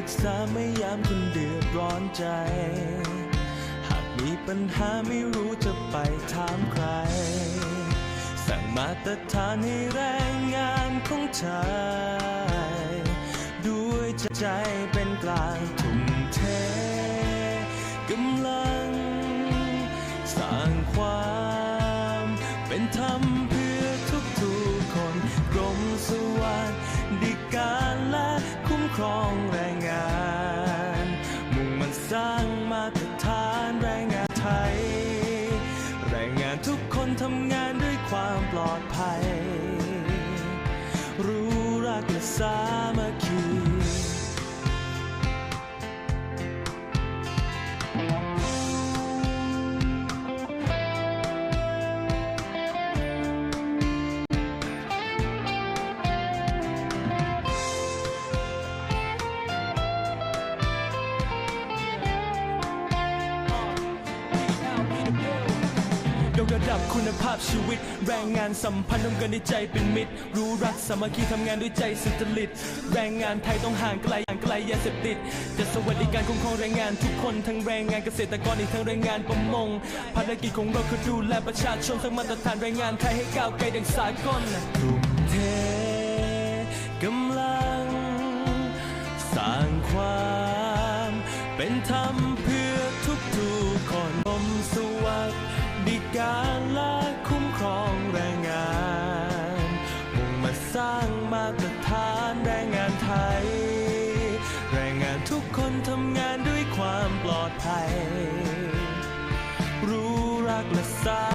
รึกษาไม่ยามคุณเดือดร้อนใจ หากมีปัญหาไม่รู้จะไปถามใคร สั่งมาตรฐานให้แรงงานของชายด้วยใจเป็นกลางทุ่มเทกำลัง สร้างความเป็นธรรมเพื่อทุกทุกคนกรมสวัสดิการและคุ้มครอง สร้างมาตรฐานแรงงานไทย แรงงานทุกคนทำงานด้วยความปลอดภัย รู้รักและสา ดับคุณภาพชีวิต แรงงานสัมพันธ์ร่วมกันด้วยใจเป็นมิตร รู้รักสามัคคีทำงานด้วยใจสุจริต แรงงานไทยต้องห่างไกลห่างไกลยาเสพติดจะสวัสดิการคุ้มครองแรงงานทุกคนทั้งแรงงานเกษตรกรอีกทั้งแรงงานประมงภารกิจของเราคือดูแลประชาชนสร้งมาตรฐานแรงงานไทยให้ก้าวไกลดังสากลทุ่มเทกำลัง สร้างความเป็นธรรมางมาตรฐานแรงงานไทย แรงงานทุกคนทำงานด้วยความปลอดภัย รู้รักและสา